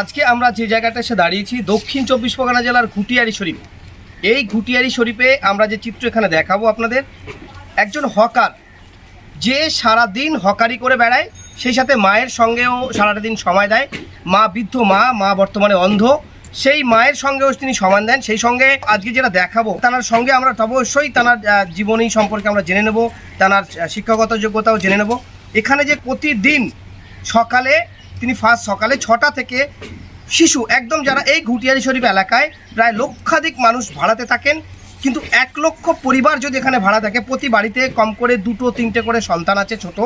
আজকে আমরা যে জায়গাটা এসে দাঁড়িয়েছি, দক্ষিণ চব্বিশ পরগনা জেলার ঘুটিয়ারি শরীফ। এই ঘুটিয়ারি শরীফে আমরা যে চিত্র এখানে দেখাবো আপনাদের, একজন হকার, যে সারা দিন হকারি করে বেড়ায়, সেই সাথে মায়ের সঙ্গেও সারাটা দিন সময় দেয়। মা বৃদ্ধ মা মা বর্তমানে অন্ধ, সেই মায়ের সঙ্গেও তিনি সমান দেন। সেই সঙ্গে আজকে যেটা দেখাবো তার সঙ্গে আমরা অবশ্যই তার জীবনী সম্পর্কে আমরা জেনে নেব তার শিক্ষাগত যোগ্যতাও জেনে নেব। এখানে যে প্রতিদিন সকালে তিনি ফার্স্ট সকালে ছটা থেকে শিশু, একদম যারা এই ঘুটিয়ারি শরীফ এলাকায় প্রায় লক্ষাধিক মানুষ ভাড়াতে থাকেন, কিন্তু এক লক্ষ পরিবার যদি এখানে ভাড়া থাকে প্রতি বাড়িতে কম করে দুটো, তিনটে করে সন্তান আছে ছোট,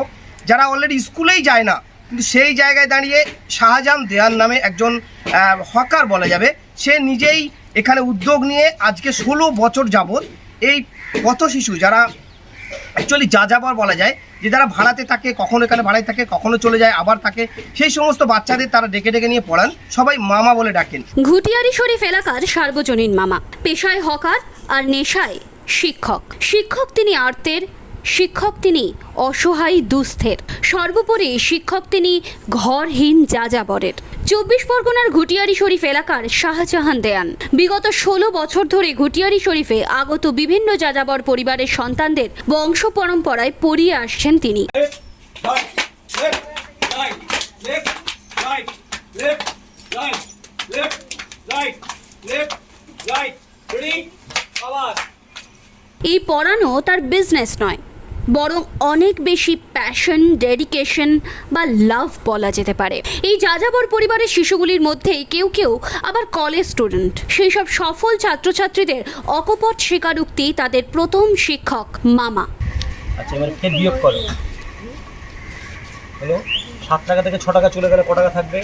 যারা অলরেডি স্কুলেই যায় না, কিন্তু সেই জায়গায় দাঁড়িয়ে শাহজাহান দেয়ান নামে একজন হকার বলা যাবে, সে নিজেই এখানে উদ্যোগ নিয়ে আজকে ষোলো বছর যাবৎ এই পথ শিশু, যারা অ্যাকচুয়ালি যা যাবার বলা যায়, যে যারা ভাড়াতে থাকে, কখনো এখানে ভাড়ায় থাকে, কখনো চলে যায়, আবার থাকে, সেই সমস্ত বাচ্চাদের তারা ডেকে ডেকে নিয়ে পড়ান, সবাই মামা বলে ডাকেন। ঘুটিয়ারি শরীফ এলাকার সার্বজনীন মামা, পেশায় হকার আর নেশায় শিক্ষক। শিক্ষক তিনি আর্তের, শিক্ষক তিনি অসহায় দুস্থের। সর্বোপরি শিক্ষক তিনি ঘরহীন যাযাবরের। চব্বিশ পরগনার ঘুটিয়ারি শরীফ এলাকার শাহজাহান দেয়ান। বিগত ষোলো বছর ধরে ঘুটিয়ারি শরীফে আগত বিভিন্ন যাযাবর পরিবারের সন্তানদের বংশ পরম্পরায় পড়িয়ে আসছেন তিনি। এই পড়ানো তার বিজনেস নয়। বরং অনেক বেশি প্যাশন ডেডিকেশন বা লাভ বলা যেতে পারে। এই যাযাবর পরিবারের শিশুগুলির মধ্যেই কেউ কেউ আবার কলেজ স্টুডেন্ট সেই সব সফল ছাত্রছাত্রীদের অকপট স্বীকারোক্তি তাদের প্রথম শিক্ষক মামা। আচ্ছা সাত টাকা থেকে ছ টাকা চলে গেলে ক টাকা থাকবে?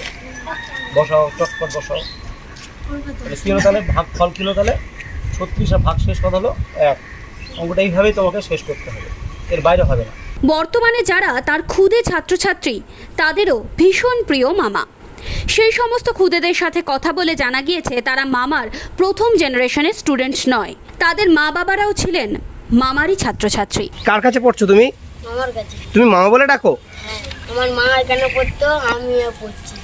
বসাও, চটপট বসাও। তাহলে তাহলে? ভাগ ফল তাহলে? ছত্রিশ ভাগ শেষ কথা হলো? এক। অঙ্কটা এইভাবেই তোমাকে শেষ করতে হবে। এর বাইরে হবে না। বর্তমানে যারা তার ক্ষুদে ছাত্রছাত্রী তাদেরও ভীষণ প্রিয় মামা। সেই সমস্ত খুদেদের সাথে কথা বলে জানা গিয়েছে তারা মামার প্রথম জেনারেশনের স্টুডেন্ট নয়। তাদের মা বাবারাও ছিলেন মামারই ছাত্রছাত্রী। কার কাছে পড়ছো তুমি? আমার কাছে। তুমি মামা বলে ডাকো? হ্যাঁ আমার মা এখানে পড়তো আমিও পড়ছি।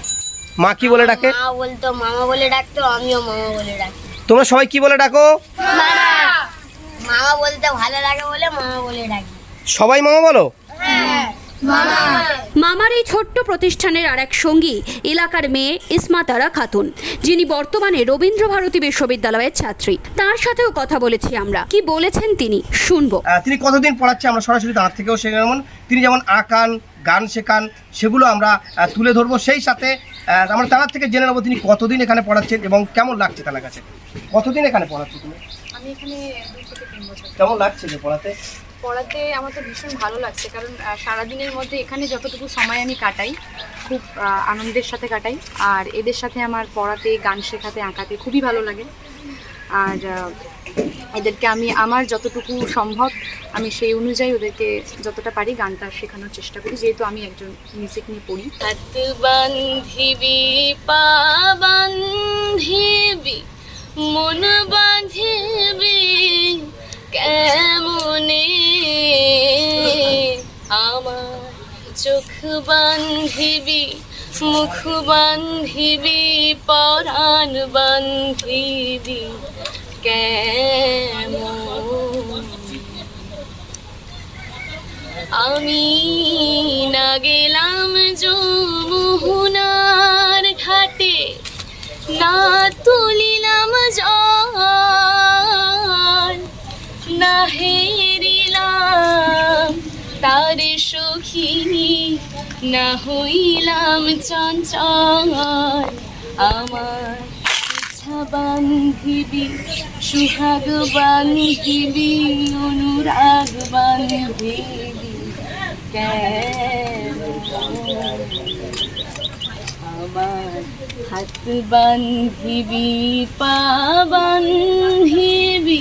মা কি বলে ডাকে? মা বলতো মামা বলে ডাকতো আমিও মামা বলে ডাকি। তোমরা সবাই কি বলে ডাকো? মামা বলতে ভালো লাগে বলে মামা বলে ডাকি। সবাই মামা বলো? মামার এই ছোট্ট প্রতিষ্ঠানের আর এক সঙ্গী এলাকার মেয়ে ইসমাতারা খাতুন যিনি বর্তমানে রবীন্দ্র ভারতী বিশ্ববিদ্যালয়ের ছাত্রী। তার সাথেও কথা বলেছি আমরা। কি বলেছেন তিনি? শুনব। তিনি কতদিন পড়াচ্ছে আমরা সরাসরি তার থেকেও শেখান যেমন তিনি যেমন আঁকান গান শেখান সেগুলো আমরা তুলে ধরবো। সেই সাথে আমরা তার থেকে জেনে নেব তিনি কতদিন এখানে পড়াচ্ছেন এবং কেমন লাগছে তার কাছে? কতদিন এখানে পড়াচ্ছ তুমি আমি এখানে দুই থেকে তিন বছর। কেমন লাগছে যে পড়াতে? পড়াতে আমার তো ভীষণ ভালো লাগছে, কারণ সারাদিনের মধ্যে এখানে যতটুকু সময় আমি কাটাই, খুব আনন্দের সাথে কাটাই। আর এদের সাথে আমার পড়াতে, গান শেখাতে, আঁকাতে খুবই ভালো লাগে। আর এদেরকে আমি, আমার যতটুকু সম্ভব, আমি সেই অনুযায়ী ওদেরকে যতটা পারি গানটা শেখানোর চেষ্টা করি, যেহেতু আমি একজন মিউজিক নিয়ে পড়ি। হাত বান্ধিবি পা বান্ধিবি মন বাঁধিবি কেমনে আমার চোখ বান্ধিবি, মুখ বান্ধিবি, পরাণ বান্ধিবি, কেমন? আমি না গেলাম যমুনার ঘাটে, না তুলিলাম জল। না হেরিলাম তার সখী না হইলাম চঞ্চল। আমার ইচ্ছা বান্ধিবি, সুহাগ বান্ধিবি, অনুরাগ বান্ধিবি আমার হাত বান্ধিবি, পা বান্ধিবি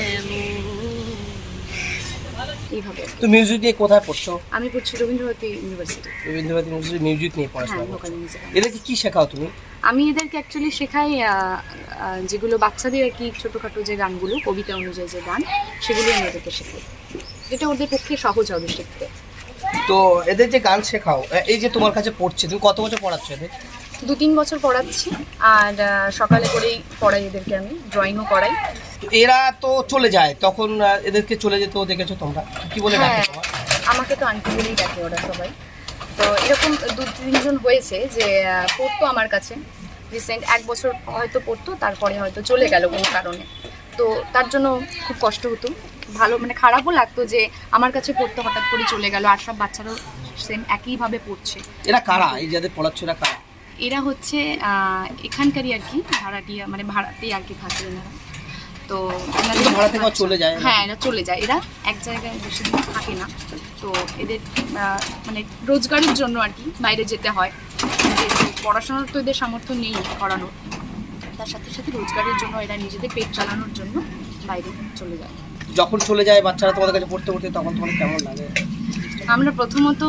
এইভাবে তো মিউজিক নিয়ে কোথায় পড়ছো? আমি পড়ছি রবীন্দ্রভারতী ইউনিভার্সিটি রবীন্দ্রনাথ মিউজিক নিয়ে হ্যাঁ পড়াশোনা করছ। মিউজিক এদেরকে কি শেখাও তুমি? আমি এদেরকে অ্যাকচুয়ালি শেখাই যেগুলো বাচ্চাদের আর কি ছোটোখাটো যে গানগুলো কবিতা অনুযায়ী যে গান সেগুলো আমি ওদেরকে শেখাই। যেটা ওদের পক্ষে সহজ হবে শিখতে। তো এদের যে গান শেখাও এই যে তোমার কাছে পড়ছে তুমি কত বছর পড়াচ্ছ এদের? দু তিন বছর পড়াচ্ছি আর সকালে করেই পড়াই এদেরকে আমি ড্রয়িংও করাই। তো এরা তো চলে যায় তখন এদেরকে চলে যেতে দেখেছ তোমরা? কি বলে ডাকে হ্যাঁ তোমার আমাকে তো আন্টি বলেই ডাকে ওরা সবাই। তো এরকম দু তিনজন হয়েছে যে পড়তো আমার কাছে। রিসেন্ট এক বছর হয়তো পড়তো তারপরে হয়তো চলে গেল কোনো কারণে। তো তার জন্য খুব কষ্ট হতো। ভালো মানে খারাপও লাগতো যে আমার কাছে পড়তে হঠাৎ করে চলে গেল আর সব বাচ্চারাও সেম একইভাবে পড়ছে। এরা কারা? এই যাদের পড়াচ্ছ এরা কারা? এরা হচ্ছে আহ, এখানকারই আর কি ভাড়াটিয়া মানে ভাড়াতেই আর কি থাকে এনারা। তো ভাড়া থেকে চলে যায় হ্যাঁ এরা চলে যায়। এরা এক জায়গায় বেশি দিন থাকে না। তো এদের মানে রোজগারের জন্য আর কি বাইরে যেতে হয়। পড়াশোনার তো এদের সামর্থ্য নেই করানোর। তার সাথে সাথে রোজগারের জন্য এরা নিজেদের পেট চালানোর জন্য বাইরে চলে যায়। যখন চলে যায় বাচ্চারা তোমাদের কাছে পড়তে পড়তে তখন তোমার কেমন লাগে? আমরা প্রথমত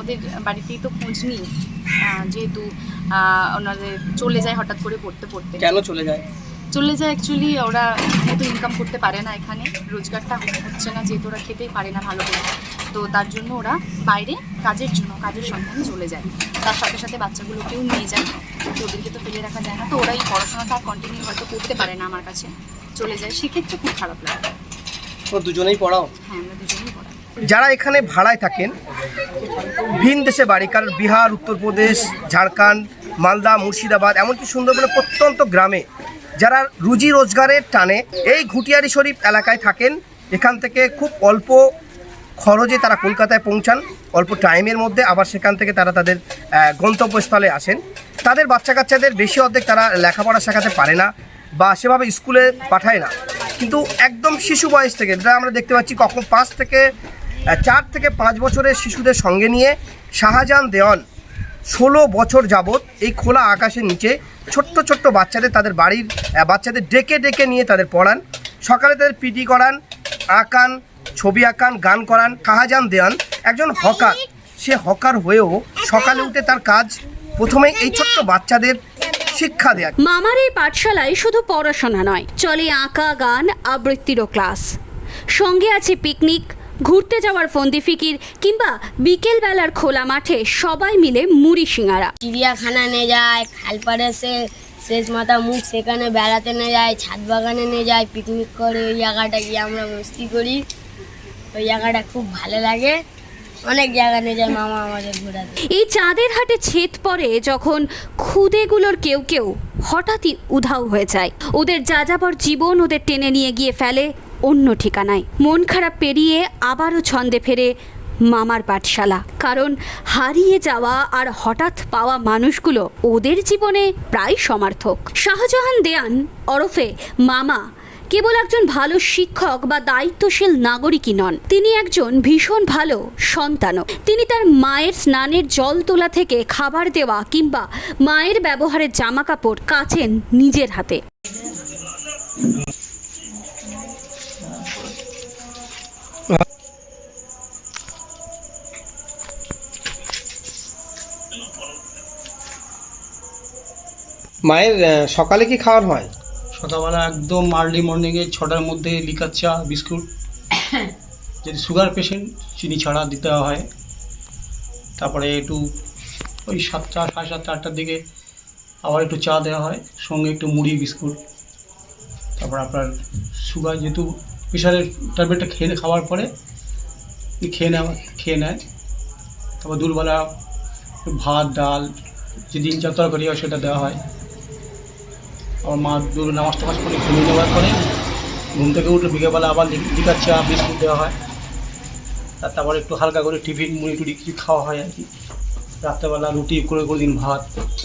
ওদের বাড়িতেই তো খোঁজ নিই। যেহেতু ওনাদের চলে যায় হঠাৎ করে পড়তে পড়তে। কেন চলে যায়? চলে যায় অ্যাকচুয়ালি ওরা মতো ইনকাম করতে পারে না এখানে রোজগারটা হচ্ছে না যেহেতু ওরা খেতেই পারে না ভালো করে। তো তার জন্য ওরা বাইরে কাজের জন্য কাজের সন্ধানে চলে যায়। তার সাথে সাথে বাচ্চাগুলোকেও নিয়ে যায়। তো ওদেরকে তো ফেলে রাখা যায় না। তো ওরা এই পড়াশোনাটা কন্টিনিউ হয়তো করতে পারে না আমার কাছে। চলে যায়। সেক্ষেত্রে খুব খারাপ লাগে। তোমরা দুজনেই পড়াও? হ্যাঁ আমরা দুজনেই পড়াই। যারা এখানে ভাড়ায় থাকেন ভিন দেশে বাড়ি কারণ বিহার উত্তরপ্রদেশ ঝাড়খণ্ড মালদা মুর্শিদাবাদ এমনকি সুন্দরবনের প্রত্যন্ত গ্রামে যারা রুজি রোজগারের টানে এই ঘুটিয়ারি শরীফ এলাকায় থাকেন, এখান থেকে খুব অল্প খরচে তারা কলকাতায় পৌঁছান, অল্প টাইমের মধ্যে আবার সেখান থেকে তারা তাদের গন্তব্যস্থলে আসেন। তাদের বাচ্চা কাচ্চাদের বেশি অর্ধেক তারা লেখাপড়া শেখাতে পারে না বা সেভাবে স্কুলে পাঠায় না। কিন্তু একদম শিশু বয়স থেকে, যেটা আমরা দেখতে পাচ্ছি কখন পাঁচ থেকে চার থেকে পাঁচ বছরের শিশুদের সঙ্গে নিয়ে শাহজাহান দেওয়ান ষোলো বছর যাবৎ এই খোলা আকাশের নিচে ছোট্ট ছোট্ট বাচ্চাদের তাদের বাড়ির বাচ্চাদের ডেকে ডেকে নিয়ে তাদের পড়ান। সকালে তাদের পিটি করান, আঁকান, ছবি আঁকান, গান করান শাহজাহান দেওয়ান একজন হকার, সে হকার হয়েও সকালে উঠে তার কাজ প্রথমে এই ছোট্ট বাচ্চাদের শিক্ষা দেয়া মামার এই পাঠশালায় শুধু পড়াশোনা নয়, চলে আঁকা, গান, আবৃত্তিরও ক্লাস। সঙ্গে আছে পিকনিক ঘুরতে যাওয়ার ফন্দি ফিকির কিংবা বিকেলবেলার খোলা মাঠে সবাই মিলে মুড়ি সিঙারা চিড়িয়াখানা নিয়ে যায় খালপাড়ে সে শেষ মাথা মুখ সেখানে বেড়াতে নিয়ে যায় ছাদ বাগানে নিয়ে যায় পিকনিক করে ওই জায়গাটা গিয়ে আমরা মস্তি করি। ওই জায়গাটা খুব ভালো লাগে। অনেক জায়গা নিয়ে যায় মামা আমাদের ঘোরাতে। এই চাঁদের হাটে ছেদ পড়ে যখন খুদেগুলোর কেউ কেউ হঠাৎই উধাও হয়ে যায়। ওদের যাযাবর জীবন ওদের টেনে নিয়ে গিয়ে ফেলে অন্য ঠিকানায়। মন খারাপ পেরিয়ে আবারও ছন্দে ফেরে মামার পাঠশালা। কারণ হারিয়ে যাওয়া আর হঠাৎ পাওয়া মানুষগুলো ওদের জীবনে প্রায় সমার্থক। শাহজাহান দেয়ান ওরফে মামা কেবল একজন ভালো শিক্ষক বা দায়িত্বশীল নাগরিকই নন। তিনি একজন ভীষণ ভালো সন্তানও। তিনি তার মায়ের স্নানের জল তোলা থেকে খাবার দেওয়া কিংবা মায়ের ব্যবহারের জামা কাপড় কাচেন নিজের হাতে। মায়ের সকালে কি খাওয়ার হয়? সকালবেলা একদম আর্লি মর্নিংয়ে ছটার মধ্যে লিকার চা, বিস্কুট। যদি সুগার পেশেন্ট চিনি ছাড়া দিতে হয়। তারপরে একটু ওই সাতটা, সাড়ে সাতটা, আটটার দিকে আবার একটু চা দেওয়া হয়, সঙ্গে একটু মুড়ি, বিস্কুট। তারপর আপনার সুগার যেহেতু প্রেশারের ট্যাবলেটটা খেয়ে খাওয়ার পরে খেয়ে নেওয়া, খেয়ে নেয়। তারপর দুপুরবেলা ভাত, ডাল যেদিন যা তরকারি হয় সেটা দেওয়া হয়। আমার মা দূর নামাজ টামাজ করে ঘুমিয়ে নেওয়ার পরে ঘুম থেকে উঠে বিকেলবেলা আবার লিকার চা বিস্কুট দেওয়া হয়। আর তারপরে একটু হালকা করে টিফিন মুড়ি টুড়ি কিছু খাওয়া হয় আর কি। রাত্রেবেলা রুটি করে কোনো দিন ভাত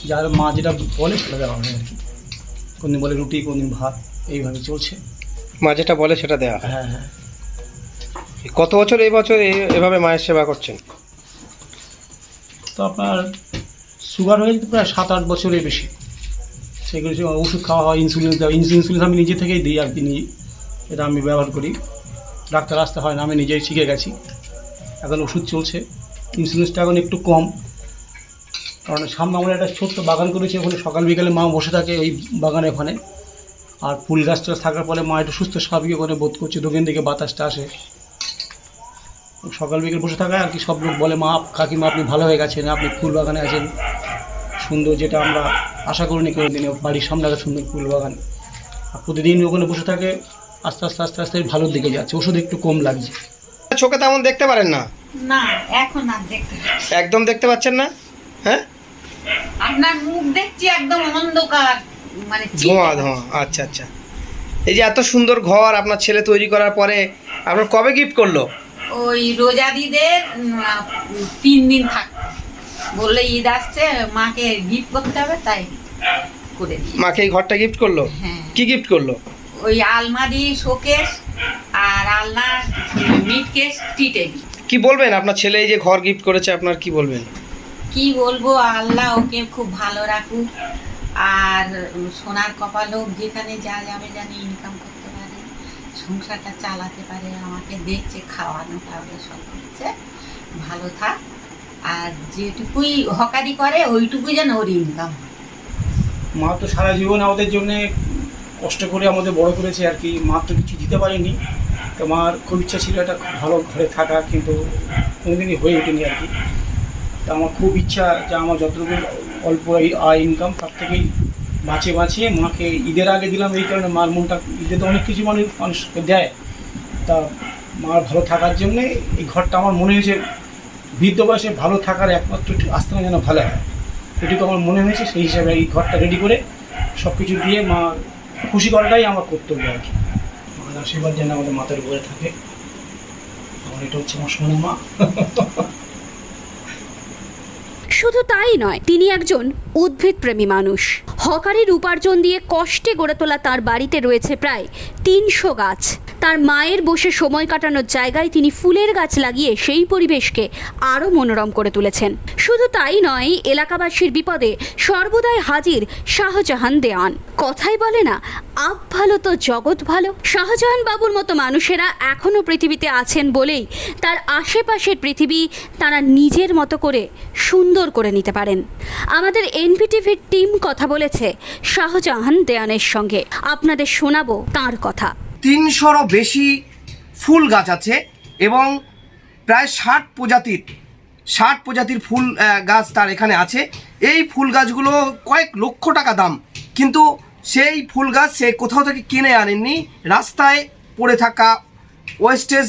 যার মা যেটা বলে সেটা দেওয়া হয় আর কি। কোনদিন বলে রুটি কোনদিন ভাত এইভাবে চলছে। মা যেটা বলে সেটা দেওয়া হয়। হ্যাঁ হ্যাঁ। কত বছর এই বছর এভাবে মায়ের সেবা করছেন? তো আপনার সুগার হয়ে যেতে প্রায় সাত আট বছরের বেশি। সেগুলো ওষুধ খাওয়া হয় ইনসুলিন দেওয়া ইনসুলিন আমি নিজে থেকেই দিই আর কি নিই এটা আমি ব্যবহার করি। ডাক্তার আসতে হয় না, আমি নিজেই শিখে গেছি। এখন ওষুধ চলছে। ইন্স্যুরেন্সটা এখন একটু কম। কারণ সামনে আমরা একটা ছোট্ট বাগান করেছি, ওখানে সকাল বিকালে মা বসে থাকে ওই বাগানে ওখানে আর ফুল গাছটা থাকার ফলে মা একটু সুস্থ স্বাভাবিক ওখানে বোধ করছে দোকান দিকে বাতাসটা আসে। সকাল বিকেল বসে থাকায় আর কি সব লোক বলে, মা, কাকিমা, আপনি ভালো হয়ে গেছেন, আপনি ফুল বাগানে আছেন। সুন্দর যেটা আমরা আশা করিনি কোনো দিনে বাড়ির সামনে একটা সুন্দর ফুল বাগান। আর প্রতিদিন ওখানে বসে থাকে আস্তে আস্তে আস্তে আস্তে ভালোর দিকে যাচ্ছে। ওষুধ একটু কম লাগছে। চোখে তেমন দেখতে পারেন না? না এখন আর দেখতে একদম দেখতে পাচ্ছেন না? হ্যাঁ? আপনার মুখ দেখছি একদম অন্ধকার মানে ধোঁয়া ধোঁয়া আচ্ছা আচ্ছা। এই যে এত সুন্দর ঘর আপনার ছেলে তৈরি করার পরে আপনার কবে গিফট করল? ওই রোজাদিদের তিন দিন থাক বললে ঈদ আসছে মাকে গিফট করতে হবে তাই করে দিই মাকে এই ঘরটা গিফট করল? হ্যাঁ। কি গিফট করল? ওই আলমারি শোকেস আর আলনা মিট কেস টি টেবিল কি বলবেন? আপনার ছেলে এই যে ঘর গিফট করেছে আপনার কি বলবেন? কি বলব আল্লাহ ওকে খুব ভালো রাখুক। আর সোনার কপালও যেখানে যা যাবে জানি ইনকাম করতে পারে সংসারটা চালাতে পারে আমাকে দেখছে খাওয়ানো টাওয়ানো সব করছে ভালো থাক। আর যেটুকুই হকারি করে, ওইটুকুই যেন ওর ইনকাম মা তো সারা জীবন আমাদের জন্য কষ্ট করে আমাদের বড় করেছে আর কি। মা তো কিছু দিতে পারেনি। তো মার খুব ইচ্ছা ছিল একটা ভালো ঘরে থাকা, কিন্তু কোনোদিনই হয়ে ওঠেনি আর কি। তা আমার খুব ইচ্ছা যে আমার যতটুকু অল্প আয় ইনকাম তার থেকেই বাঁচিয়ে বাঁচিয়ে মাকে ঈদের আগে দিলাম। এই কারণে মার মনটা ঈদে তো অনেক কিছু মানুষ, মানুষকে দেয়। তা মার ভালো থাকার জন্যে এই ঘরটা আমার মনে হয়েছে বৃদ্ধ বয়সে ভালো থাকার একমাত্র আস্থানা যেন ভালো হয় এটুকু আমার মনে হয়েছে, সেই হিসাবে এই ঘরটা রেডি করে সব কিছু দিয়ে মা খুশি করাটাই আমার কর্তব্য আর কি। মার আশীর্বাদ যেন আমাদের মাথার উপরে থাকে। আমার এটা হচ্ছে আমার সোনা মা। শুধু তাই নয়, তিনি একজন উদ্ভিদপ্রেমী মানুষ। হকারির উপার্জন দিয়ে কষ্টে গড়ে তোলা তার বাড়িতে রয়েছে প্রায় তিনশো গাছ। তার মায়ের বসে সময় কাটানোর জায়গায় তিনি ফুলের গাছ লাগিয়ে সেই পরিবেশকে আরও মনোরম করে তুলেছেন। শুধু তাই নয়, এলাকাবাসীর বিপদে সর্বদাই হাজির শাহজাহান দেওয়ান। কথাই বলে না আপ ভালো তো জগৎ ভালো। শাহজাহান বাবুর মতো মানুষেরা এখনও পৃথিবীতে আছেন বলেই তার আশেপাশের পৃথিবী তারা নিজের মতো করে সুন্দর করে নিতে পারেন। আমাদের এনপিটিভির টিম কথা বলেছে শাহজাহান দেয়ানের সঙ্গে। আপনাদের শোনাবো তার কথা। তিনশোরও বেশি ফুল গাছ আছে এবং প্রায় ষাট প্রজাতির ষাট প্রজাতির ফুল গাছ তার এখানে আছে। এই ফুল গাছগুলো কয়েক লক্ষ টাকা দাম, কিন্তু সেই ফুল গাছ সে কোথাও থেকে কিনে আনেননি। রাস্তায় পড়ে থাকা ওয়েস্টেজ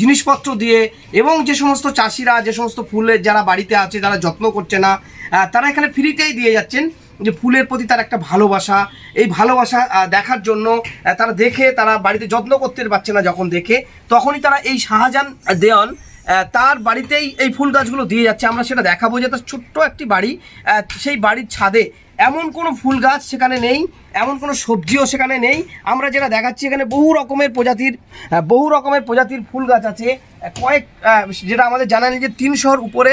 জিনিসপত্র দিয়ে এবং যে সমস্ত চাষিরা, যে সমস্ত ফুলের যারা বাড়িতে আছে, যারা যত্ন করছে না তারা এখানে ফ্রিতেই দিয়ে যাচ্ছেন। যে ফুলের প্রতি তার একটা ভালোবাসা। এই ভালোবাসা দেখার জন্য তারা দেখে, তারা বাড়িতে যত্ন করতে পারছে না যখন দেখে, তখনই তারা এই শাহজাহান দেওয়ান তার বাড়িতেই এই ফুল গাছগুলো দিয়ে যাচ্ছে। আমরা সেটা দেখাবো যে তার ছোট্ট একটি বাড়ি সেই বাড়ির ছাদে এমন কোনো ফুল গাছ সেখানে নেই, এমন কোনো সবজিও সেখানে নেই। আমরা যেটা দেখাচ্ছি এখানে বহু রকমের প্রজাতির বহু রকমের প্রজাতির ফুল গাছ আছে। কয়েক যেটা আমাদের জানা নেই যে তিনশোর উপরে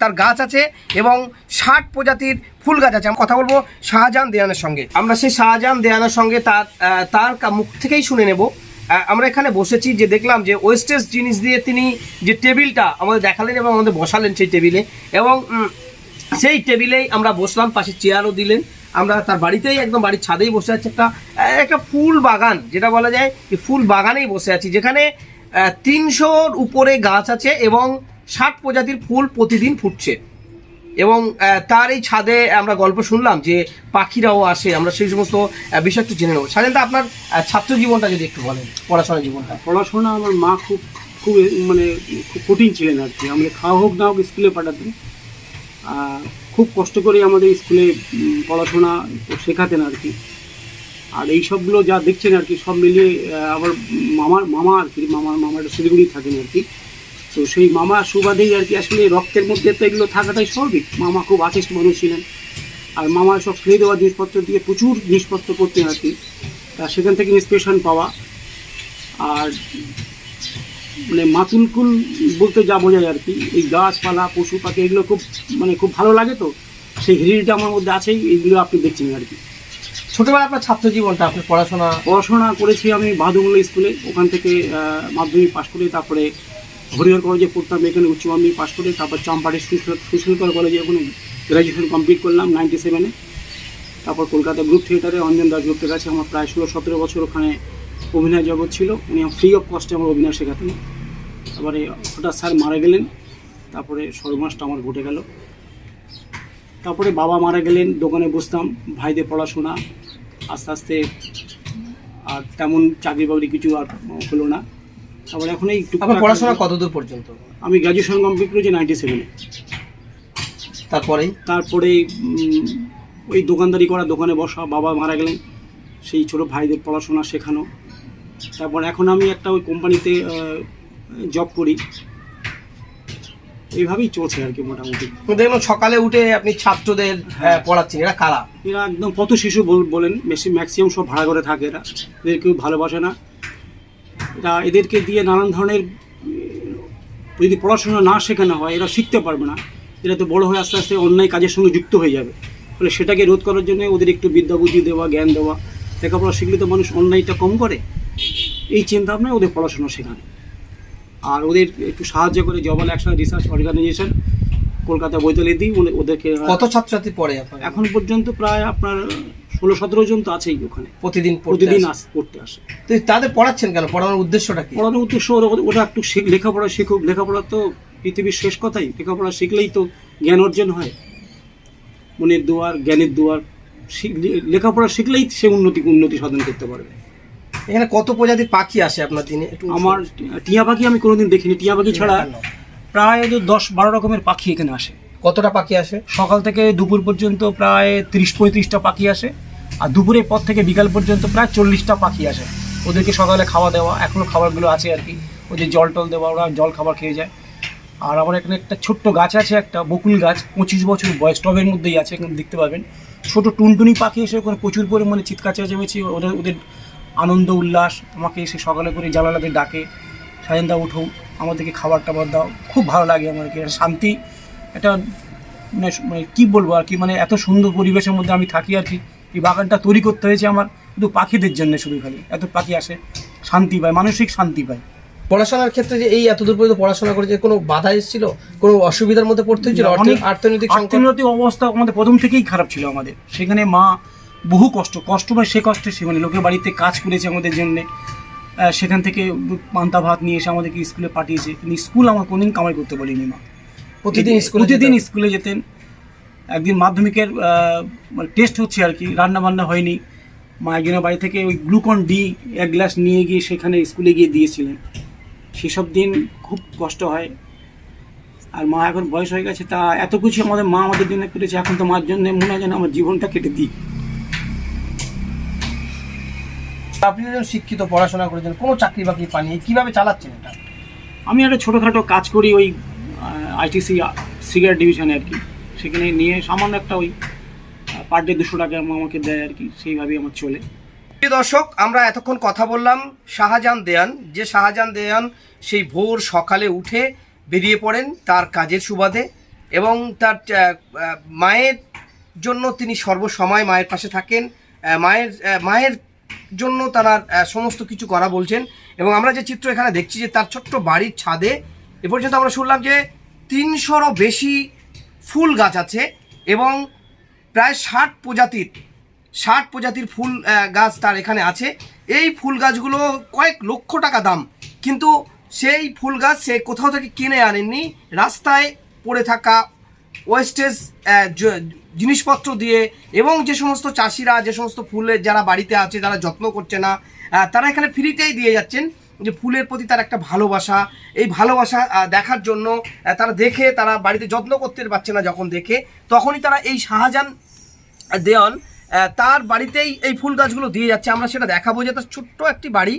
তার গাছ আছে এবং ষাট প্রজাতির ফুল গাছ আছে। আমি কথা বলব শাহজাহান দেয়ানের সঙ্গে। আমরা সেই শাহজাহান দেয়ানের সঙ্গে তার তার মুখ থেকেই শুনে নেব। আমরা এখানে বসেছি যে দেখলাম যে ওয়েস্টেজ জিনিস দিয়ে তিনি যে টেবিলটা আমাদের দেখালেন এবং আমাদের বসালেন সেই টেবিলে এবং সেই টেবিলেই আমরা বসলাম, পাশে চেয়ারও দিলেন। আমরা তার বাড়িতেই একদম বাড়ির ছাদেই বসে আছি। একটা একটা ফুল বাগান, যেটা বলা যায় যে ফুল বাগানেই বসে আছি, যেখানে তিনশোর উপরে গাছ আছে এবং ষাট প্রজাতির ফুল প্রতিদিন ফুটছে। এবং তার এই ছাদে আমরা গল্প শুনলাম যে পাখিরাও আসে, আমরা সেই সমস্ত বিষয় জেনে নেব। সাধারণত আপনার ছাত্র জীবনটা যদি একটু বলেন, পড়াশোনার জীবনটা। পড়াশোনা আমার মা খুব খুব মানে খুব কঠিন ছিলেন আর কি। আমাদের খাওয়া হোক না হোক স্কুলে পাঠাতেন। খুব কষ্ট করে আমাদের স্কুলে পড়াশোনা শেখাতেন আর কি। আর এই সবগুলো যা দেখছেন আর কি, সব মিলিয়ে আমার মামার, মামা আর কি, মামার মামার শিলিগুড়ি থাকেন আর কি। তো সেই মামা সুবাদেই আর কি, আসলে রক্তের মধ্যে তো এগুলো থাকাটাই স্বাভাবিক। মামা খুব আর্টিস্ট মানুষ ছিলেন। আর মামা সব ফেলে দেওয়া জিনিসপত্র দিয়ে প্রচুর জিনিসপত্র করতেন আর কি। তা সেখান থেকে ইন্সপিরেশন পাওয়া। আর মানে মাতুলকুল বলতে যা বোঝায় আর কি এই গাছপালা পশু পাখি এগুলো খুব মানে খুব ভালো লাগে তো সেই হিরিটা আমার মধ্যে আছেই এইগুলো আপনি দেখছেন আর কি। ছোটবেলা আপনার ছাত্র জীবনটা আপনার পড়াশোনা? পড়াশোনা করেছি আমি বাহাদুরমুল্লা স্কুলে ওখান থেকে মাধ্যমিক পাশ করে তারপরে হরিহর কলেজে পড়তাম এখানে উচ্চ মাধ্যমিক পাশ করে তারপর চম্পাটি সুশীলকর কলেজে ওখানে গ্র্যাজুয়েশন কমপ্লিট করলাম নাইনটি সেভেনে তারপর কলকাতা গ্রুপ থিয়েটারে অঞ্জন দাস গ্রুপের কাছে আমার প্রায় ষোলো সতেরো বছর ওখানে অভিনয় জগৎ ছিল উনি ফ্রি অফ কস্টে আমার অভিনয় শেখাতেন। তারপরে হঠাৎ স্যার মারা গেলেন তারপরে সর্বনাশটা আমার ঘটে গেল। তারপরে বাবা মারা গেলেন দোকানে বসতাম ভাইদের পড়াশোনা আস্তে আস্তে আর তেমন চাকরি বাকরি কিছু আর হলো না। তারপরে এখন এই পড়াশোনা কতদূর পর্যন্ত? আমি গ্র্যাজুয়েশন কমপ্লিট করেছি নাইনটি সেভেনে তারপরে উম, ওই দোকানদারি করা দোকানে বসা বাবা মারা গেলেন সেই ছোট ভাইদের পড়াশোনা শেখানো। তারপর এখন আমি একটা ওই কোম্পানিতে জব করি। এইভাবেই চলছে আর কি মোটামুটি। দেখলাম সকালে উঠে আপনি ছাত্রদের আহ, পড়াচ্ছেন। এরা কারা? এরা একদম কত শিশু বল- বলেন বেশি ম্যাক্সিমাম সব ভাড়া করে থাকে এরা। এদের কেউ ভালোবাসে না। এরা এদেরকে দিয়ে নানান ধরনের যদি পড়াশোনা না শেখানো হয় এরা শিখতে পারবে না। এরা তো বড় হয়ে আস্তে আস্তে অন্যায় কাজের সঙ্গে যুক্ত হয়ে যাবে। ফলে সেটাকে রোধ করার জন্য ওদের একটু বিদ্যা বুদ্ধি দেওয়া জ্ঞান দেওয়া। লেখাপড়া শিখলে তো মানুষ অন্যায়টা কম করে। এই চিন্তা ভাবনায় ওদের পড়াশোনা শেখানো। আর ওদের একটু সাহায্য করে Jabala action research organisation Kolkata Baitali দিই ওদের- ওদেরকে কত ছাত্রছাত্রী পড়ে এখন পর্যন্ত প্রায় আপনার ষোলো সতেরো জন তো আছেই ওখানে। প্রতিদিন প্রতিদিন আস। পড়তে আসে। তো তাদের পড়াচ্ছেন কেন? পড়ানোর উদ্দেশ্যটা কি? পড়ানোর উদ্দেশ্য ওরা- একটু শিখ- লেখাপড়া শিখুক। লেখাপড়া তো পৃথিবীর শেষ কথাই। লেখাপড়া শিখলেই তো জ্ঞান অর্জন হয়। মনের দুয়ার জ্ঞানের দুয়ার শিখ- লেখাপড়া শিখলেই সে উন্নতি উন্নতি সাধন করতে পারবে। এখানে কত প্রজাতির পাখি আসে আপনার দিনে? একটু আমার টিয়া পাখি আমি কোনোদিন দেখিনি। টিয়া পাখি ছাড়া প্রায় যে দশ বারো রকমের পাখি এখানে আসে। কতটা পাখি আসে? সকাল থেকে দুপুর পর্যন্ত প্রায় তিরিশ পঁয়ত্রিশটা পাখি আসে। আর দুপুরের পর থেকে বিকাল পর্যন্ত প্রায় চল্লিশটা পাখি আসে। ওদেরকে সকালে খাওয়া দেওয়া এখনও খাবারগুলো আছে আর কি। ওদের জল টল দেওয়া ওরা জল খাবার খেয়ে যায়। আর আমার এখানে একটা ছোট্ট গাছ আছে একটা বকুল গাছ। পঁচিশ বছর বয়স টবের মধ্যেই আছে এখানে দেখতে পাবেন। ছোটো টুনটুনি পাখি এসে ওখানে প্রচুর পরিমাণে চিৎকার চেঁচামেচি ওদের ওদের আনন্দ উল্লাস আমাকে এসে সকালে করে জানালাতে ডাকে সাজেন্দা উঠো আমাদেরকে খাবার টাবার দাও। খুব ভালো লাগে আমাকে শান্তি একটা মানে মানে কী বলব আর কি মানে এত সুন্দর পরিবেশের মধ্যে আমি থাকি আর কি। এই বাগানটা তৈরি করতে হয়েছে আমার শুধু পাখিদের জন্য শুধু খালি এত পাখি আসে শান্তি পায় মানসিক শান্তি পায়। পড়াশোনার ক্ষেত্রে যে এই এতদূর পর্যন্ত পড়াশোনা করেছে কোনো বাধা এসেছিল? কোনো অসুবিধার মধ্যে পড়তে হয়েছিল? অনেক অর্থনৈতিক অর্থনৈতিক অবস্থা আমাদের প্রথম থেকেই খারাপ ছিল আমাদের। সেখানে মা বহু কষ্ট কষ্ট বা সে কষ্টে সে মানে লোকের বাড়িতে কাজ করেছে আমাদের জন্যে। সেখান থেকে পান্তা ভাত নিয়ে এসে আমাদেরকে স্কুলে পাঠিয়েছে। কিন্তু স্কুল আমার কোনোদিন কামাই করতে বলিনি মা। প্রতিদিন স্কুলে প্রতিদিন স্কুলে যেতেন। একদিন মাধ্যমিকের মানে টেস্ট হচ্ছে আর কি রান্না বান্না হয়নি। মা একজনের বাড়ি থেকে ওই গ্লুকন ডি এক গ্লাস নিয়ে গিয়ে সেখানে স্কুলে গিয়ে দিয়েছিলেন। সেসব দিন খুব কষ্ট হয়। আর মা এখন বয়স হয়ে গেছে তা এত কিছু আমাদের মা আমাদের জন্য করেছে এখন তো মার জন্য মনে হয় যেন আমার জীবনটা কেটে দিই। আপনি যখন শিক্ষিত পড়াশোনা করেছেন কোনো চাকরি বাকরি পানি কীভাবে চালাচ্ছেন এটা? আমি একটা ছোটোখাটো কাজ করি ওই আইটিসি সিগারেট ডিভিশনে আর কি। সেখানে নিয়ে সামান্য একটা ওই পার ডে দুশো টাকা আমা- আমাকে দেয় আর কি সেইভাবেই আমার চলে। প্রিয় দর্শক আমরা এতক্ষণ কথা বললাম শাহজাহান দেয়ান। যে শাহজাহান দেয়ান সেই ভোর সকালে উঠে বেরিয়ে পড়েন তার কাজের সুবাদে এবং তার মায়ের জন্য তিনি সর্বসময় মায়ের পাশে থাকেন। মায়ের মায়ের জন্য তারা সমস্ত কিছু করা বলছেন। এবং আমরা যে চিত্র এখানে দেখছি যে তার ছোট্ট বাড়ির ছাদে, এ পর্যন্ত আমরা শুনলাম যে তিনশোরও বেশি ফুল গাছ আছে এবং প্রায় ষাট প্রজাতির ষাট প্রজাতির ফুল গাছ তার এখানে আছে। এই ফুল গাছগুলো কয়েক লক্ষ টাকা দাম, কিন্তু সেই ফুল গাছ সে কোথাও থেকে কিনে আনেননি। রাস্তায় পড়ে থাকা ওয়েস্টেজ জিনিসপত্র দিয়ে এবং যে সমস্ত চাষিরা, যে সমস্ত ফুলের যারা বাড়িতে আছে, যারা যত্ন করছে না তারা এখানে ফ্রিতেই দিয়ে যাচ্ছেন যে ফুলের প্রতি তার একটা ভালোবাসা। এই ভালোবাসা দেখার জন্য তারা দেখে, তারা বাড়িতে যত্ন করতে পারছে না যখন দেখে, তখনই তারা এই শাহজাহান দেওয়ান তার বাড়িতেই এই ফুল গাছগুলো দিয়ে যাচ্ছে। আমরা সেটা দেখাবো যে তার ছোট্ট একটি বাড়ি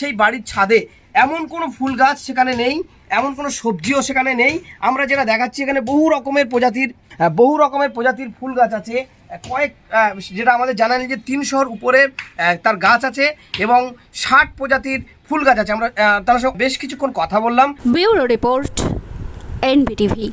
সেই বাড়ির ছাদে এমন কোনো ফুল গাছ সেখানে নেই, এমন কোনো সবজিও সেখানে নেই। আমরা যেটা দেখাচ্ছি এখানে বহু রকমের প্রজাতির বহু রকমের প্রজাতির ফুল গাছ আছে। কয়েক যেটা আমাদের জানা নেই যে তিনশোর উপরে তার গাছ আছে এবং ষাট প্রজাতির ফুল গাছ আছে। আমরা তার সঙ্গে বেশ কিছুক্ষণ কথা বললাম। Bureau report, NBTV.